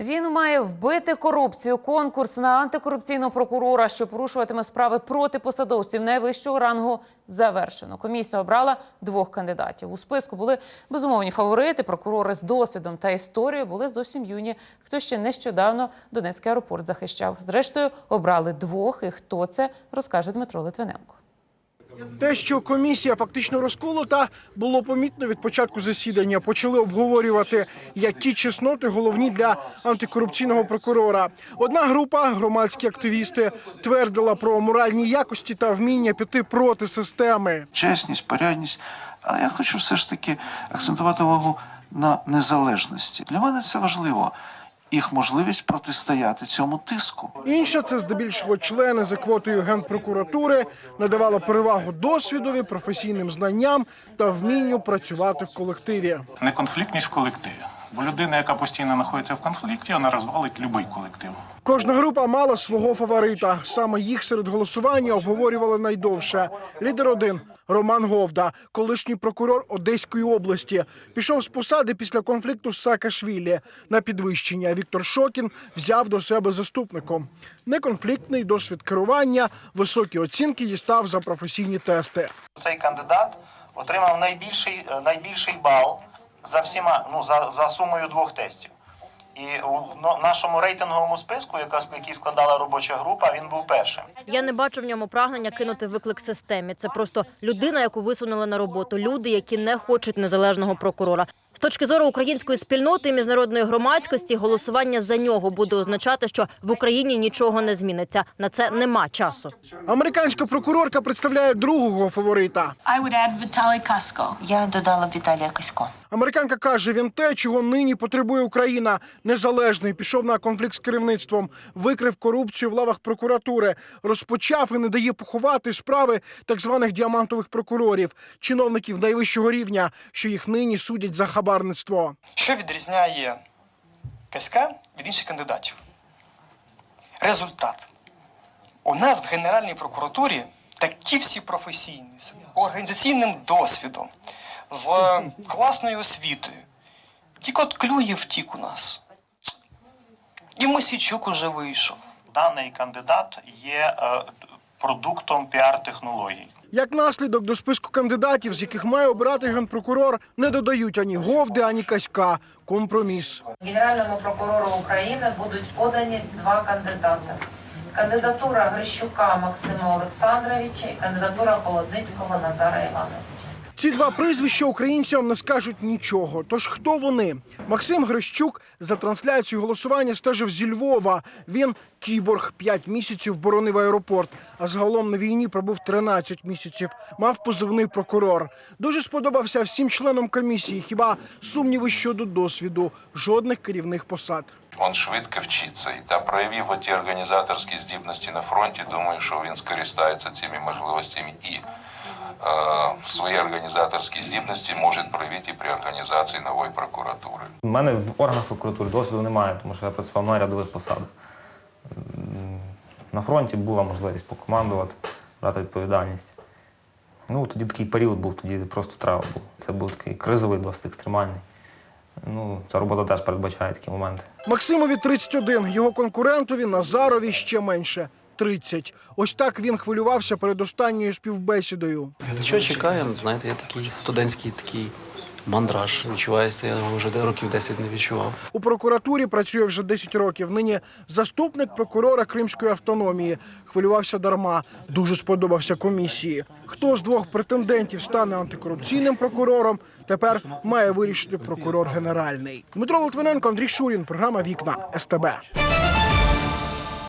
Він має вбити корупцію. Конкурс на антикорупційного прокурора, що порушуватиме справи проти посадовців найвищого рангу, завершено. Комісія обрала двох кандидатів. У списку були безумовні фаворити. Прокурори з досвідом та історією були зовсім юні. Хто ще нещодавно Донецький аеропорт захищав. Зрештою, обрали двох. І хто це розкаже Дмитро Литвиненко. Те, що комісія фактично розколота, було помітно від початку засідання. Почали обговорювати, які чесноти головні для антикорупційного прокурора. Одна група, громадські активісти, твердила про моральні якості та вміння піти проти системи. чесність, порядність. Але я хочу все ж таки акцентувати увагу на незалежності. Для мене це важливо. Їх можливість протистояти цьому тиску. Інша це здебільшого члени за квотою генпрокуратури надавала перевагу досвідові, професійним знанням та вмінню працювати в колективі. неконфліктність в колективі. Бо людина, яка постійно знаходиться в конфлікті, вона розвалить будь-який колектив. Кожна група мала свого фаворита. Саме їх серед голосування обговорювали найдовше. Лідер один Роман Говда, колишній прокурор Одеської області, пішов з посади після конфлікту з Саакашвілі на підвищення. Віктор Шокін взяв до себе заступником. Неконфліктний досвід керування, високі оцінки дістав за професійні тести. цей кандидат отримав найбільший, е, найбільший бал за всіма, ну за, за сумою двох тестів. І у но- нашому рейтинговому списку, яка, який складала робоча група, він був першим. Я не бачу в ньому прагнення кинути виклик системі. Це просто людина, яку висунули на роботу. Люди, які не хочуть незалежного прокурора. Точки зору української спільноти і міжнародної громадськості, голосування за нього буде означати, що в Україні нічого не зміниться. На це нема часу. Американська прокурорка представляє другого фаворита. I would add Vitaly Kasko. Я додала Віталія Касько. Американка каже, він те, чого нині потребує Україна. Незалежний пішов на конфлікт з керівництвом, викрив корупцію в лавах прокуратури, розпочав і не дає поховати справи так званих діамантових прокурорів, чиновників найвищого рівня, що їх нині судять за хабарництво. Що відрізняє Каська від інших кандидатів? Результат. У нас в Генеральній прокуратурі такі всі професійні, з організаційним досвідом, з класною освітою. Тільки от Клюєв втік у нас. І Мосійчук уже вийшов. Даний кандидат є е, продуктом піар-технологій. Як наслідок до списку кандидатів, з яких має обирати генпрокурор, не додають ані Говди, ані Каська. Компроміс. Генеральному прокурору України будуть подані два кандидати. Кандидатура Грищука Максима Олександровича і кандидатура Холодницького Назара Івановича. Ці два прізвища українцям не скажуть нічого. Тож хто вони? Максим Грищук за трансляцією голосування стежив зі Львова. Він кіборг 5 місяців боронив аеропорт, а загалом на війні пробув 13 місяців. Мав позивний прокурор. Дуже сподобався всім членам комісії. Хіба сумніви щодо досвіду, жодних керівних посад. Він швидко вчиться і та проявив ті організаторські здібності на фронті. Думаю, що він скористається цими можливостями і е, свої організаторські здібності може проявити при організації нової прокуратури. У мене в органах прокуратури досвіду немає, тому що я працював на рядових посадах. На фронті була можливість покомандувати, брати відповідальність. Ну, тоді такий період був, тоді просто треба було. Це був такий кризовий, досить екстремальний. Ну, ця робота теж передбачає такі моменти. Максимові 31, його конкурентові Назарові ще менше 30. Ось так він хвилювався перед останньою співбесідою. Що чекаємо? Знаєте, я такий студентський такий мандраж відчувається. Я його вже років 10 не відчував. У прокуратурі працює вже 10 років. Нині заступник прокурора Кримської автономії. Хвилювався дарма. Дуже сподобався комісії. Хто з двох претендентів стане антикорупційним прокурором? Тепер має вирішити прокурор генеральний. Дмитро Литвиненко, Андрій Шурін. Програма Вікна СТБ.